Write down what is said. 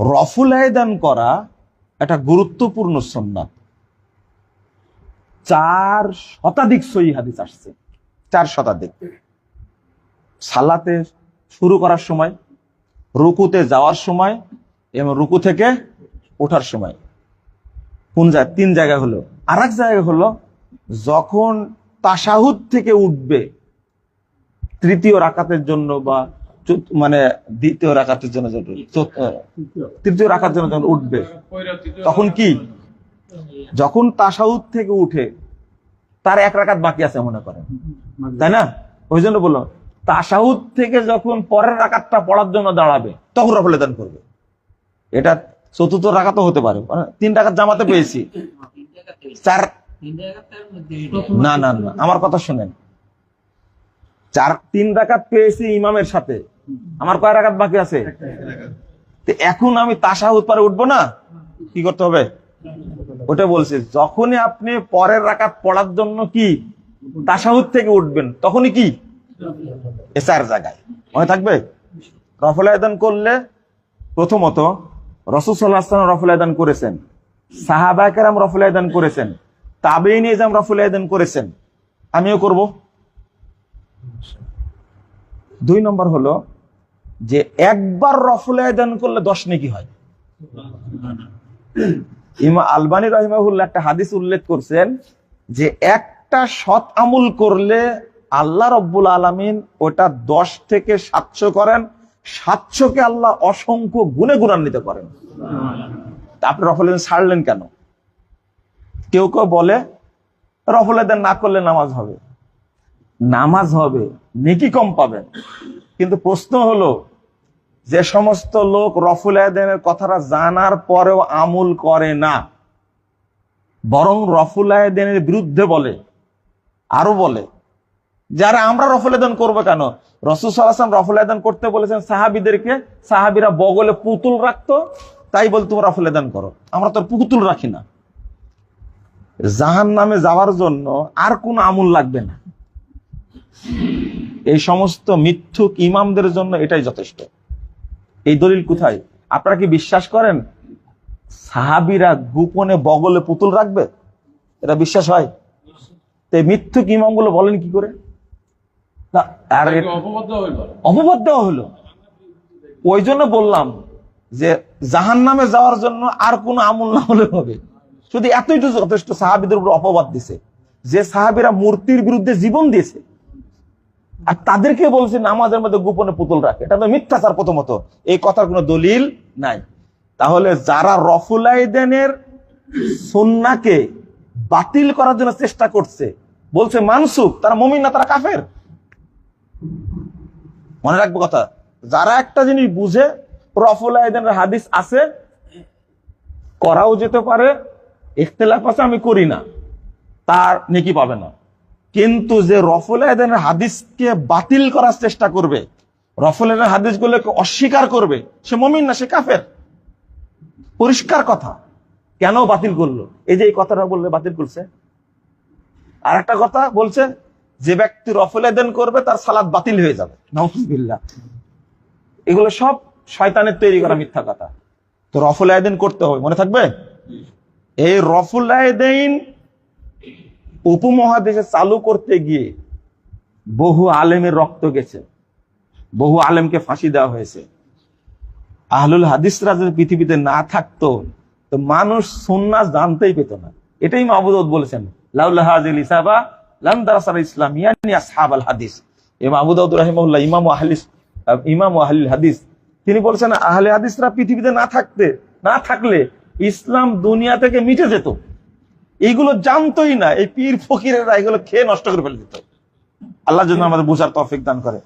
রফুল আয়দান করা একটা গুরুত্বপূর্ণ সন্ন্যাত চার শতাধিক সহি হাদিস আসছে। চার শতাধিক। সালাতে শুরু করার সময় রুকুতে যাওয়ার সময় এবং রুকু থেকে ওঠার সময়। কোন জায়গায় তিন জায়গায় হলো। আর এক জায়গায় হলো যখন তাসাহুদ থেকে উঠবে তৃতীয় রাকাতের জন্য বা মানে দ্বিতীয় রাকাতের জন্য তৃতীয় রাখার জন্য যখন উঠবে, তখন কি? যখন তাসাউদ থেকে উঠে, তার এক রাকাত বাকি আছে মনে করেন। তাই না? ওই জন্য বললাম, তাসাউদ থেকে যখন পরের রাকাতটা পড়ার জন্য দাঁড়াবে, তখন রফলে দান করবে। এটা চতুর্থ রাকাতও হতে পারে। মানে তিন রাকাত জামাতে পেয়েছি। চার না না না, আমার কথা শুনেন। চার তিন রাকাত পেয়েছি ইমামের সাথে। আমার কয় রাকাত বাকি আছে? এখন আমি তাসাহুদ পারে উঠবো না? কি করতে হবে? ওটা বলছি, যখনই আপনি পরের রাকাত পড়ার জন্য কি তাসাহুদ থেকে উঠবেন, তখনই কি? এ চার জায়গায়। মনে থাকবে? রফল আয়দান করলে প্রথমত রসুল সাল্লাহ রফল আয়দান করেছেন। সাহাবাকেরাম রফল আয়দান করেছেন। তাবেইন ইজাম রফল আয়দান করেছেন। আমিও করব। দুই নম্বর হলো যে একবার রফুল আয়দান করলে দশ নেকি হয়। ইমা আলবানী রহিমাহুল্লাহ একটা হাদিস উল্লেখ করছেন যে একটা সৎ আমুল করলে আল্লাহ রব্বুল আলমিন ওটা দশ থেকে সাতশো করেন, সাতশোকে আল্লাহ অসংখ্য গুণে গুণান্বিত করেন। আপনি রফল ছাড়লেন কেন? কেউ কেউ বলে, রফল না করলে নামাজ হবে। নামাজ হবে, নেকি কম পাবেন। কিন্তু প্রশ্ন হলো, যে সমস্ত লোক রফুল আয়দানের কথাটা জানার পরেও আমল করে না, বরং রফুল আয়দানের বিরুদ্ধে বলে, আরও বলে। যারা আমরা রফুল আয়দান করব কেন? রসুল সাল্লাম রফুল আয়দান করতে বলেছেন, সাহাবিদেরকে, সাহাবিরা বগলে পুতুল রাখতো, তাই বল তুমি রফুল আয়দান করো। আমরা তো পুতুল রাখি না। জাহান নামে যাওয়ার জন্য আর কোন আমল লাগবে না। এই সমস্ত মিথ্যুক ইমামদের জন্য এটাই যথেষ্ট। এই দলিল কোথায়? আপনারা কি বিশ্বাস করেন? সাহাবিরা গোপনে বগলে পুতুল রাখবে? এটা বিশ্বাস হয়? তো মিথ্যুক ইমামগুলো বলেন কি করে? না, আর অপবাদ দেওয়া হলো ওই জন্য বললাম যে জাহান নামে যাওয়ার জন্য আর কোন আমল না হলে হবে। শুধু এতই যথেষ্ট সাহাবিদের উপর অপবাদ দিছে। যে সাহাবিরা মূর্তির বিরুদ্ধে জীবন দিয়েছে। আর তাদেরকে বলছে নামাজের মধ্যে গোপনে পুতুল রাখে। এটা তো মিথ্যাচার প্রথমত। এই কথার কোনো দলিল নাই। তাহলে যারা রফুলাইদেনের সন্নাকে বাতিল করার জন্য চেষ্টা করছে, বলছে মানসুক তারা মমিন না, তারা কাফের। মনে রাখব কথা, যারা একটা জিনিস বুঝে রফুলাইদেনের হাদিস আছে, করাও যেতে পারে, ইখতলাফ আছে, আমি করি না। তার নেকি পাবে না। কিন্তু যে রফুল আয়দানের হাদিসকে বাতিল করার চেষ্টা করবে রফুল আয়দানের হাদিসগুলোকে অস্বীকার করবে, সে মমিন না, সে কাফের। পরিষ্কার কথা। কেন বাতিল করল? এই যে এই কথাটা বললে বাতিল করছে। আর একটা কথা বলছে, যে ব্যক্তি রফুল আয়দান করবে, তার সালাদ বাতিল হয়ে যাবে। নাউজুবিল্লাহ। এগুলো সব শয়তানের তৈরি করা মিথ্যা কথা। তো রফুল আয়দিন করতে হবে, মনে থাকবে? এই রফুল আয়দিন উপমহাদেশে চালু করতে গিয়ে বহু আলেমের রক্ত গেছে। বহু আলেমকে ফাঁসি দেওয়া হয়েছে। আহলুল হাদিসরা যদি পৃথিবীতে না থাকতো, তো মানুষ সুন্নাস জানতেই পেত না। এটাই মাহবুদ বলেছেন হাদিস। ইমাম ইমাম হাদিস। তিনি বলছেন, আহলে হাদিসরা পৃথিবীতে না থাকতে না থাকলে ইসলাম দুনিয়া থেকে মিটে যেত। এইগুলো জানতোই না, এই পীর ফকিরেরা এগুলো খেয়ে নষ্ট করে ফেলে দিত। আল্লাহ যেন আমাদের বুঝার তফিক দান করে।